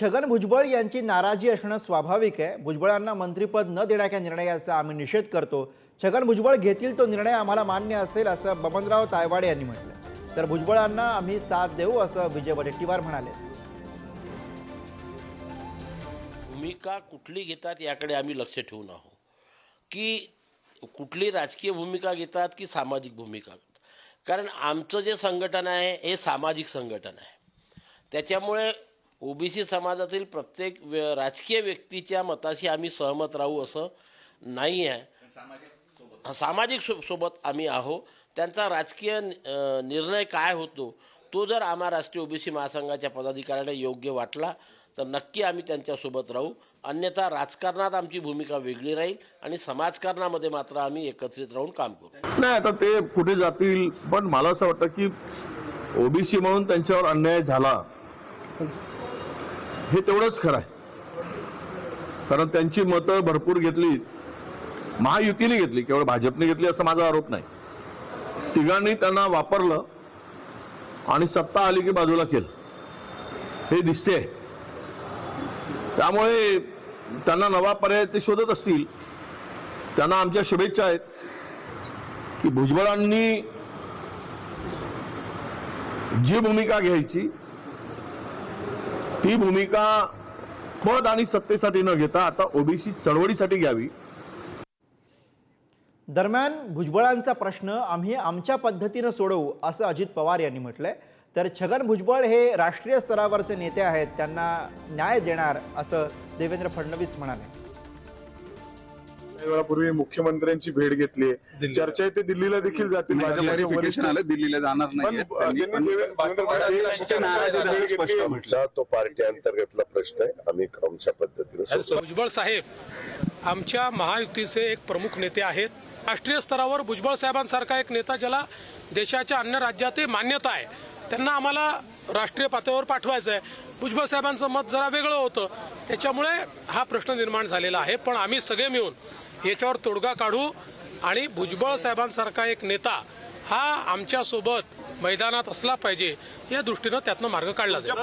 छगन भुजबळ यांची नाराजी असणं स्वाभाविक आहे. भुजबळांना मंत्रिपद न देण्याच्या निर्णयाचा आम्ही निषेध करतो. छगन भुजबळ घेतील तो निर्णय आम्हाला मान्य असेल असं बबनराव तायवाडे यांनी म्हटलं. तर भुजबळांना आम्ही साथ देऊ असं विजय वडेट्टीवार म्हणाले. भूमिका कुठली घेतात याकडे आम्ही लक्ष ठेवून आहोत. की कुठली राजकीय भूमिका घेतात की सामाजिक भूमिका कारण आमचं जे संघटन आहे हे सामाजिक संघटन आहे. त्याच्यामुळे ओबीसी समाजातील प्रत्येक राजकीय व्यक्तीच्या मताशी आम्ही सहमत राहू असं नाही आहे. सामाजिक सो- सोबत आम्ही आहो त्यांचा राजकीय निर्णय काय होतो तो जर आम्हा राष्ट्रीय ओबीसी महासंघाच्या पदाधिकाऱ्यांना योग्य वाटला तर नक्की आम्ही त्यांच्यासोबत राहू. अन्यथा राजकारणात आमची भूमिका वेगळी राहील आणि समाजकारणामध्ये मात्र आम्ही एकत्रित राहून काम करू. नाही आता ते कुठे जातील पण मला असं वाटतं की ओबीसी म्हणून त्यांच्यावर अन्याय झाला हे तेवढंच खरं आहे. कारण त्यांची मतं भरपूर घेतली महायुतीने घेतली केवळ भाजपने घेतली असा माझा आरोप नाही. तिघांनी त्यांना वापरलं आणि सत्ता आली की बाजूला केलं. हे दिसते. त्यामुळे त्यांना नवा पर्याय ते शोधत असतील. त्यांना आमच्या शुभेच्छा आहेत की भुजबळांनी जी भूमिका घ्यायची ती भूमिका पद आणि सत्तेसाठी न घेता आता ओबीसी चळवळीसाठी घ्यावी. दरम्यान भुजबळांचा प्रश्न आम्ही आमच्या पद्धतीनं सोडवू असं अजित पवार यांनी म्हटलंय. तर छगन भुजबळ हे राष्ट्रीय स्तरावरचे नेते आहेत त्यांना न्याय देणार असं देवेंद्र फडणवीस म्हणाले. काही वेळापूर्वी मुख्यमंत्र्यांची भेट घेतली चर्चा आहे ते दिल्लीला देखील जातील. भाजपचे वरिष्ठ. क्लॅरिफिकेशन आलं दिल्लीला जाणार नाही तो पार्टी अंतर्गतला प्रश्न आहे. आम्ही आमच्या पद्धतीने. भुजबळ साहेब आमच्या महायुतीचे एक प्रमुख नेते आहेत. राष्ट्रीय स्तरावर भुजबळ साहेबांसारखा एक नेता ज्याला देशाच्या अन्य राज्यातही मान्यता आहे. त्यांना आम्हाला राष्ट्रीय पातळीवर पाठवायचं आहे. भुजबळ साहेबांचं मत जरा वेगळं होतं. त्याच्यामुळे हा प्रश्न निर्माण झालेला आहे. पण आम्ही सगळे मिळून याच्यावर तोडगा काढू आणि भुजबळ साहेबांसारखा एक नेता हा आमच्यासोबत मैदानात असला पाहिजे या दृष्टीनं त्यातनं मार्ग काढला जाईल.